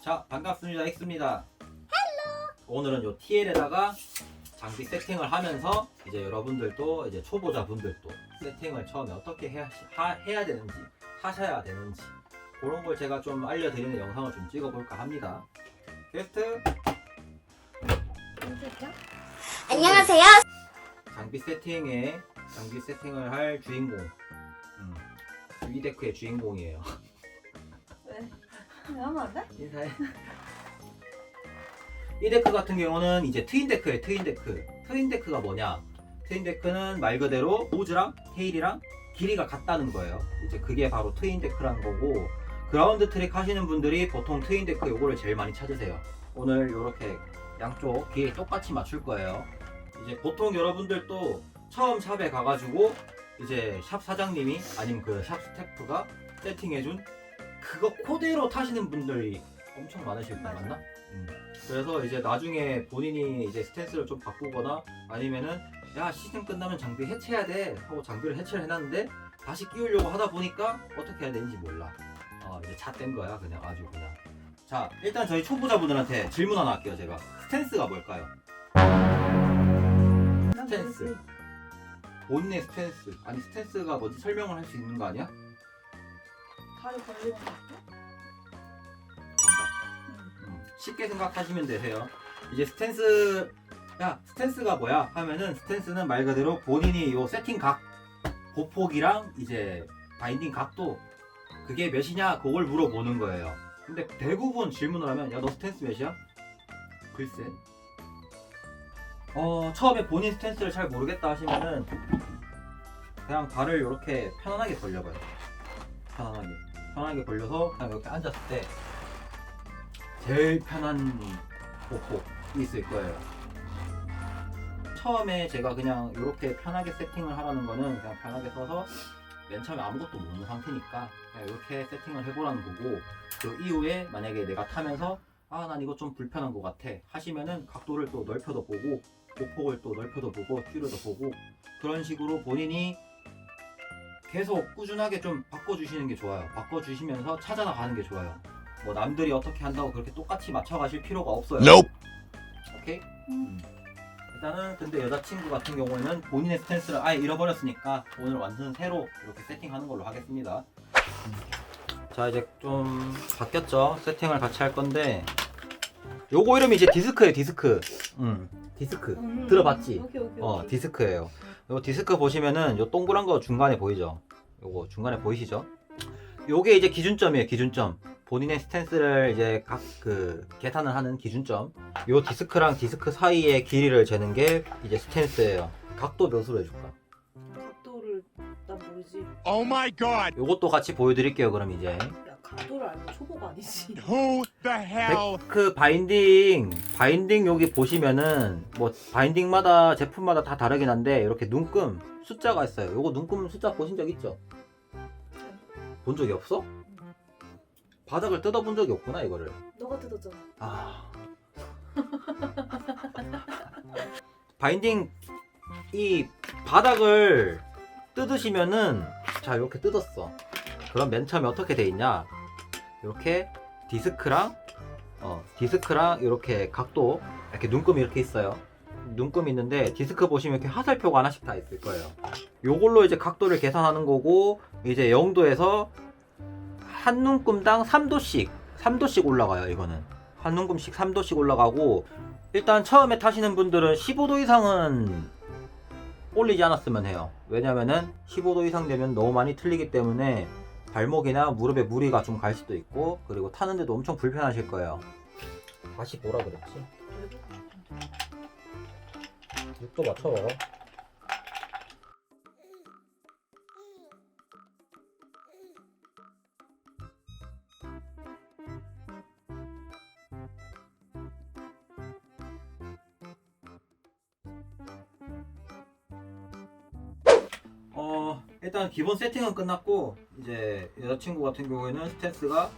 자 반갑습니다. 엑스입니다. 오늘은 요 TL에다가 장비 세팅을 하면서 이제 여러분들도 이제 초보자 분들도 세팅을 처음에 어떻게 해야, 하- 해야 되는지 하셔야 되는지 그런 걸 제가 좀 알려드리는 영상을 좀 찍어볼까 합니다. 게스트! 안녕하세요. 장비 세팅에 장비 세팅을 할 주인공. 음, 위데크의 주인공이에요 이 데크 같은 경우는 이제 트윈 데크예요. 트윈 데크. 트윈 데크가 뭐냐? 트윈 데크는 말 그대로 노즈랑 테일이랑 길이가 같다는 거예요. 이제 그게 바로 트윈 데크라는 거고 그라운드 트랙 하시는 분들이 보통 트윈 데크 요거를 제일 많이 찾으세요. 오늘 이렇게 양쪽 길이 똑같이 맞출 거예요. 이제 보통 여러분들도 처음 샵에 가가지고 이제 샵 사장님이 아니면 그 샵 스태프가 세팅해준 그거 그대로 타시는 분들이 엄청 많으실 거 맞아. 맞나? 음. 그래서 이제 나중에 본인이 이제 스탠스를 좀 바꾸거나 아니면은 야 시즌 끝나면 장비 해체해야 돼 하고 장비를 해체를 해놨는데 다시 끼우려고 하다 보니까 어떻게 해야 되는지 몰라. 어 이제 잣된 거야 그냥 아주 그냥. 자 일단 저희 초보자분들한테 질문 하나 할게요 제가 스탠스가 뭘까요? 난 스탠스. 본인의 스탠스 아니 스탠스가 뭔지 설명을 할 수 있는 거 아니야? 응. 음, 쉽게 생각하시면 되세요. 이제 스탠스 야 스탠스가 뭐야 하면은 스탠스는 말 그대로 본인이 요 세팅 각 보폭이랑 이제 바인딩 각도 그게 몇이냐 그걸 물어보는 거예요. 근데 대부분 질문을 하면 야 너 스탠스 몇이야? 글쎄. 어 처음에 본인 스탠스를 잘 모르겠다 하시면은 그냥 발을 이렇게 편안하게 벌려봐요. 편안하게 편하게 벌려서 그냥 이렇게 앉았을 때 제일 편한 보폭이 있을 거예요. 처음에 제가 그냥 이렇게 편하게 세팅을 하라는 거는 그냥 편하게 서서 맨 처음에 아무것도 모르는 상태니까 그냥 이렇게 세팅을 해보라는 거고 그 이후에 만약에 내가 타면서 아 난 이거 좀 불편한 것 같아 하시면은 각도를 또 넓혀도 보고 보폭을 또 넓혀도 보고 줄여도 보고 그런 식으로 본인이 계속 꾸준하게 좀 바꿔주시는 게 좋아요. 바꿔주시면서 찾아나 가는 게 좋아요. 뭐 남들이 어떻게 한다고 그렇게 똑같이 맞춰가실 필요가 없어요. Nope. 오케이? 음. 일단은 근데 여자친구 같은 경우에는 본인의 스탠스를 아예 잃어버렸으니까 오늘 완전 새로 이렇게 세팅하는 걸로 하겠습니다. 자 이제 좀 바뀌었죠? 세팅을 같이 할 건데 요거 이름이 이제 디스크예요 디스크. 음 디스크. 음. 들어봤지? 오케이 오케이. 어 오케이. 디스크예요. 요 디스크 보시면은 요 동그란 거 중간에 보이죠? 요거 중간에 보이시죠? 요게 이제 기준점이에요. 기준점. 본인의 스탠스를 이제 각 그 계산을 하는 기준점. 요 디스크랑 디스크 사이의 길이를 재는 게 이제 스탠스예요. 각도 몇으로 해줄까? 각도를 난 모르지. Oh my god! 요것도 같이 보여드릴게요. 그럼 이제 야 각도를 알면 초보가 아니지. Who the hell? 데크 바인딩 바인딩 여기 보시면은 뭐 바인딩마다 제품마다 다 다르긴 한데 이렇게 눈금 숫자가 있어요. 요거 눈금 숫자 보신 적 있죠? 본 적이 없어? 바닥을 뜯어본 적이 없구나 이거를. 너가 뜯었잖아. 아. 바인딩 이 바닥을 뜯으시면은 자 이렇게 뜯었어. 그럼 맨 처음에 어떻게 돼 있냐? 이렇게 디스크랑 어 디스크랑 이렇게 각도 이렇게 눈금이 이렇게 있어요. 눈금 있는데 디스크 보시면 이렇게 화살표가 하나씩 다 있을 거예요. 요걸로 이제 각도를 계산하는 거고 이제 0도에서 한 눈금당 3도씩 3도씩 올라가요 이거는 한 눈금씩 3도씩 올라가고 일단 처음에 타시는 분들은 15도 이상은 올리지 않았으면 해요 왜냐면은 15도 이상 되면 너무 많이 틀리기 때문에 발목이나 무릎에 무리가 좀 갈 수도 있고 그리고 타는데도 엄청 불편하실 거예요 다시 뭐라 그랬지? 6도 맞춰봐라 어 일단 기본 세팅은 끝났고 이제 여자친구 같은 경우에는 스탠스가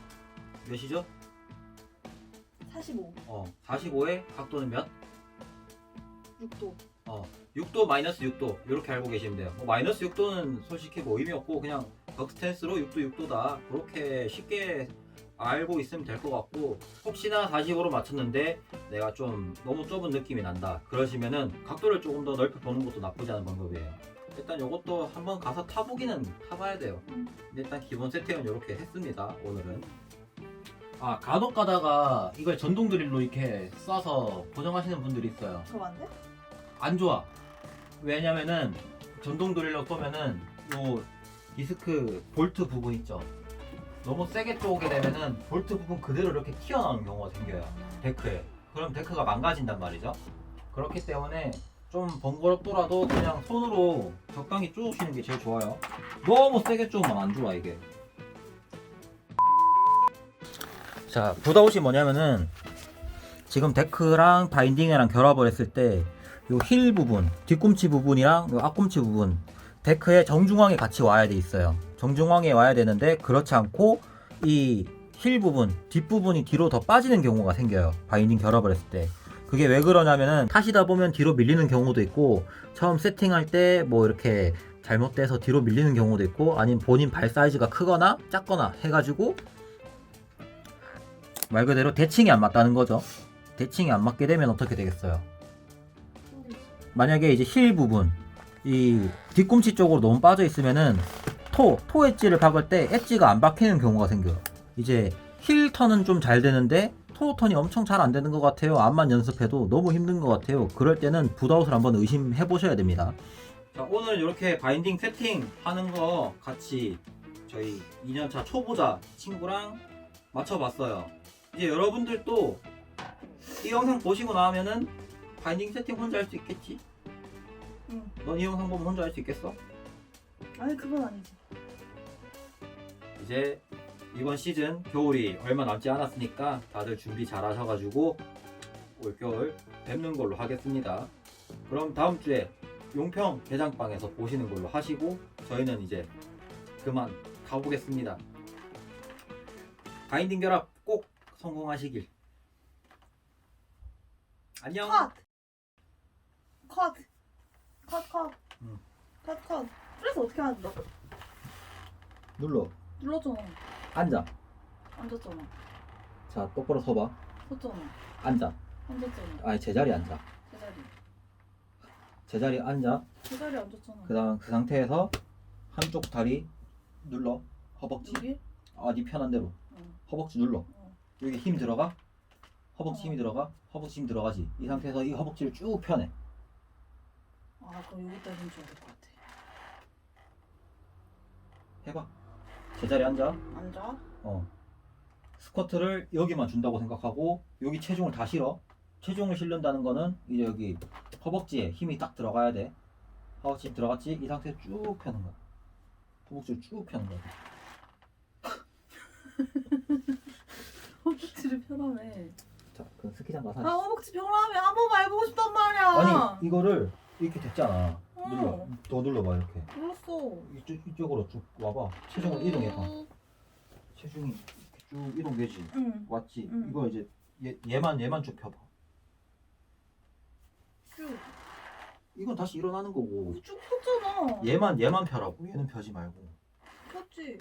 몇이죠? 45. 어 45에 각도는 몇? 6도. 6도 마이너스 6도 이렇게 알고 계시면 돼요 뭐 마이너스 6도는 솔직히 뭐 의미 없고 그냥 벽 스탠스로 6도 6도다 그렇게 쉽게 알고 있으면 될 것 같고 혹시나 40으로 맞췄는데 내가 좀 너무 좁은 느낌이 난다 그러시면은 각도를 조금 더 넓혀 보는 것도 나쁘지 않은 방법이에요 일단 이것도 한번 가서 타보기는 타봐야 돼요 음. 일단 기본 세팅은 이렇게 했습니다 오늘은 아 간혹 가다가 이걸 전동 드릴로 이렇게 쏴서 고정하시는 분들이 있어요 저거 안 돼? 안 좋아. 왜냐면은 전동 드릴로 쏘면은 요 디스크 볼트 부분 있죠. 너무 세게 쪼게 되면은 볼트 부분 그대로 이렇게 튀어나오는 경우가 생겨요. 데크에. 그럼 데크가 망가진단 말이죠. 그렇기 때문에 좀 번거롭더라도 그냥 손으로 적당히 쪼으시는 게 제일 좋아요. 너무 세게 쪼으면 안 좋아 이게. 자, 붓아웃이 뭐냐면은 지금 데크랑 바인딩이랑 결합을 했을 때 요 힐 부분, 뒤꿈치 부분이랑 요 앞꿈치 부분 데크에 정중앙에 같이 와야 돼 있어요. 정중앙에 와야 되는데 그렇지 않고 이 힐 부분, 뒷부분이 뒤로 더 빠지는 경우가 생겨요. 바인딩 결합을 했을 때. 그게 왜 그러냐면은 타시다 보면 뒤로 밀리는 경우도 있고 처음 세팅할 때 뭐 이렇게 잘못돼서 뒤로 밀리는 경우도 있고 아니면 본인 발 사이즈가 크거나 작거나 해가지고 말 그대로 대칭이 안 맞다는 거죠. 대칭이 안 맞게 되면 어떻게 되겠어요? 만약에 이제 힐 부분 이 뒤꿈치 쪽으로 너무 빠져 있으면은 토, 토 엣지를 박을 때 엣지가 안 박히는 경우가 생겨요. 이제 힐 턴은 좀 잘 되는데 토 턴이 엄청 잘 안 되는 것 같아요. 암만 연습해도 너무 힘든 것 같아요. 그럴 때는 붓아웃을 한번 의심해 보셔야 됩니다. 자, 오늘 이렇게 바인딩 세팅 하는 거 같이 저희 2년차 초보자 친구랑 맞춰봤어요. 이제 여러분들도 이 영상 보시고 나면은 바인딩 세팅 혼자 할 수 있겠지? 응. 넌 이 영상 보면 혼자 할 수 있겠어? 아니 그건 아니지. 이제 이번 시즌 겨울이 얼마 남지 않았으니까 다들 준비 잘 하셔가지고 올겨울 뵙는 걸로 하겠습니다. 그럼 다음 주에 용평 개장방에서 보시는 걸로 하시고 저희는 이제 그만 가보겠습니다. 바인딩 결합 꼭 성공하시길. 안녕. 컷. 컷. 컷 컷. 응. 컷 컷. 그래서 어떻게 하는데? 너 눌러. 눌렀잖아. 앉아. 앉았잖아. 자 똑바로 서봐. 섰잖아. 앉아. 앉았잖아. 아니 제자리 앉아. 제자리. 제자리 앉아. 제자리 앉았잖아. 그 다음 그 상태에서 한쪽 다리 눌러 허벅지 여기? 아 네 편한 대로 응. 허벅지 눌러 어. 여기 힘 들어가 허벅지 어. 힘이 들어가 허벅지 힘 들어가지 이 상태에서 이 허벅지를 쭉 펴내 아 그럼 여기다 힘 줘야 될 것 같아. 해봐 제자리 앉아 앉아. 어 스쿼트를 여기만 준다고 생각하고 여기 체중을 다 실어 체중을 실른다는 거는 이제 여기 허벅지에 힘이 딱 들어가야 돼 허벅지 힘 들어갔지 이 상태에서 쭉 펴는 거야 허벅지를 쭉 펴는 거야 허벅지를 편하네. 자 그럼 스키장 가서 아 허벅지 편하면 한 번만 해보고 싶단 말이야. 아니 이거를 이렇게 됐잖아. 응. 눌러. 더 눌러봐 이렇게. 이쪽 이쪽으로 쭉 와봐. 체중을 이동해봐. 체중이 이렇게 쭉 이동되지. 응. 왔지. 응. 이거 이제 얘 얘만 얘만 쭉 펴봐. 쭉. 이건 다시 일어나는 거고. 쭉 폈잖아. 얘만 얘만 펴라고. 얘는 펴지 말고. 폈지.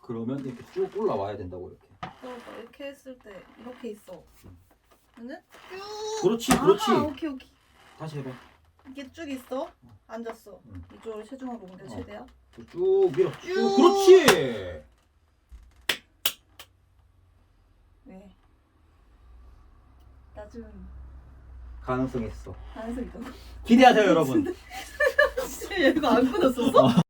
그러면 이렇게 쭉 올라와야 된다고 이렇게. 그러니까 이렇게 했을 때 이렇게 있어. 응. 근데 쭉. 그렇지, 그렇지. 아, 오케이 오케이. 다시 해봐. 이게 쭉 있어. 앉았어. 응. 이쪽으로 체중을 옮겨 어. 최대야. 쭉 밀어. 쭉. 쭉. 그렇지. 왜? 나 좀 가능성 있어. 가능성 있다고. 기대하세요 여러분. 진짜 얘 이거 안 끊었었어?